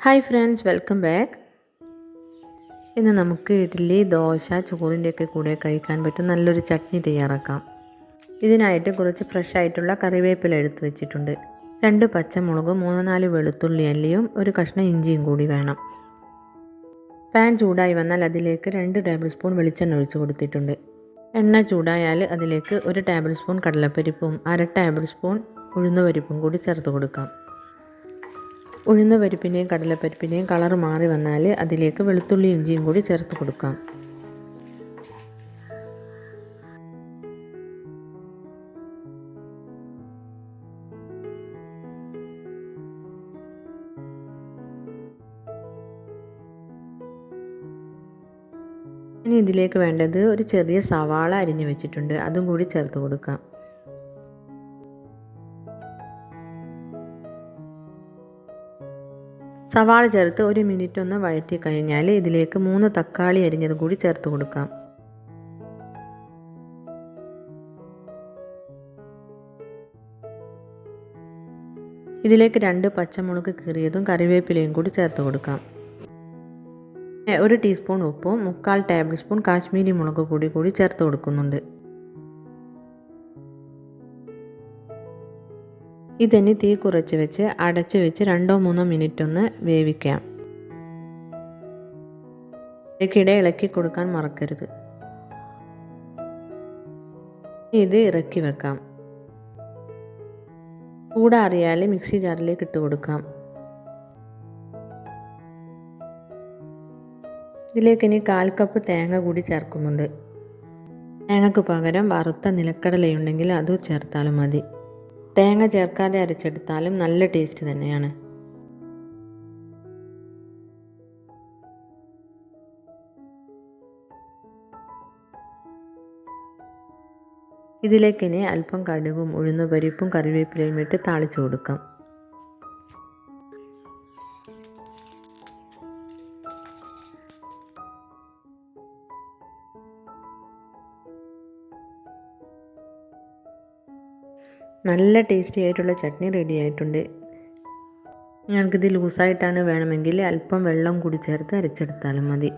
Hi friends welcome back. ഇന്ന് നമുക്ക് ഇഡ്ഡലി ദോശ ചോറിന്റെയൊക്കെ കൂടെ കഴിക്കാൻ പറ്റും. നല്ലൊരു ചട്നി തയ്യാറാക്കാം. ഇതിനായിട്ട് കുറച്ച് ഫ്രഷ് ആയിട്ടുള്ള കറിവേപ്പില എടുത്തു വെച്ചിട്ടുണ്ട്. രണ്ട് പച്ചമുളക് മൂന്ന് നാല് വെളുത്തുള്ളി അല്ലിയും ഒരു കഷ്ണം ഇഞ്ചിയും കൂടി വേണം. പാൻ ചൂടായി വന്നാൽ അതിലേക്ക് രണ്ട് ടേബിൾ സ്പൂൺ വെളിച്ചെണ്ണ ഒഴിച്ച് കൊടുത്തിട്ടുണ്ട്. എണ്ണ ചൂടായാൽ അതിലേക്ക് ഒരു ടേബിൾ സ്പൂൺ കടലപ്പരിപ്പും അര ടേബിൾ സ്പൂൺ ഉഴുന്നുപരിപ്പും കൂടി ചേർത്ത് കൊടുക്കാം. ഉഴുന്ന പരിപ്പിന്റെയും കടലപ്പരിപ്പിന്റെയും കളർ മാറി വന്നാൽ അതിലേക്ക് വെളുത്തുള്ളി ഇഞ്ചിയും കൂടി ചേർത്ത് കൊടുക്കാം. ഇനി ഇതിലേക്ക് വേണ്ടത് ഒരു ചെറിയ സവാള അരിഞ്ഞു വെച്ചിട്ടുണ്ട്. അതും കൂടി ചേർത്ത് കൊടുക്കാം. സവാള ചേർത്ത് ഒരു മിനിറ്റ് ഒന്ന് വഴറ്റി കഴിഞ്ഞാൽ ഇതിലേക്ക് മൂന്ന് തക്കാളി അരിഞ്ഞത് കൂടി ചേർത്ത് കൊടുക്കാം. ഇതിലേക്ക് രണ്ട് പച്ചമുളക് കീറിയതും കറിവേപ്പിലയും കൂടി ചേർത്ത് കൊടുക്കാം. ഒരു ടീസ്പൂൺ ഉപ്പും മുക്കാൽ ടേബിൾ സ്പൂൺ കാശ്മീരി മുളക് പൊടി കൂടി ചേർത്ത് കൊടുക്കുന്നുണ്ട്. ഇതിനി തീ കുറച്ച് വെച്ച് അടച്ച് വെച്ച് രണ്ടോ മൂന്നോ മിനിറ്റ് ഒന്ന് വേവിക്കാം. ഇടയ്ക്കിടെ ഇളക്കി കൊടുക്കാൻ മറക്കരുത്. ഇത് ഇറക്കി വെക്കാം. ചൂടാറിയാൽ മിക്സി ജാറിലേക്ക് ഇട്ട് കൊടുക്കാം. ഇതിലേക്ക് ഇനി കാൽ കപ്പ് തേങ്ങ കൂടി ചേർക്കുന്നുണ്ട്. തേങ്ങക്ക് പകരം വറുത്ത നിലക്കടലയുണ്ടെങ്കിൽ അത് ചേർത്താലും മതി. തേങ്ങ ചേർക്കാതെ അരച്ചെടുത്താലും നല്ല ടേസ്റ്റ് തന്നെയാണ്. ഇതിലേക്ക് ഇനി അല്പം കടുകും ഉഴുന്നുപരിപ്പും കറിവേപ്പിലയും ഇട്ട് താളിച്ചു കൊടുക്കാം. നല്ല ടേസ്റ്റി ആയിട്ടുള്ള ചട്നി റെഡി ആയിട്ടുണ്ട്. ഞങ്ങൾക്കിത് ലൂസായിട്ടാണ് വേണമെങ്കിൽ അല്പം വെള്ളം കൂടി ചേർത്ത് അരച്ചെടുത്താലും മതി.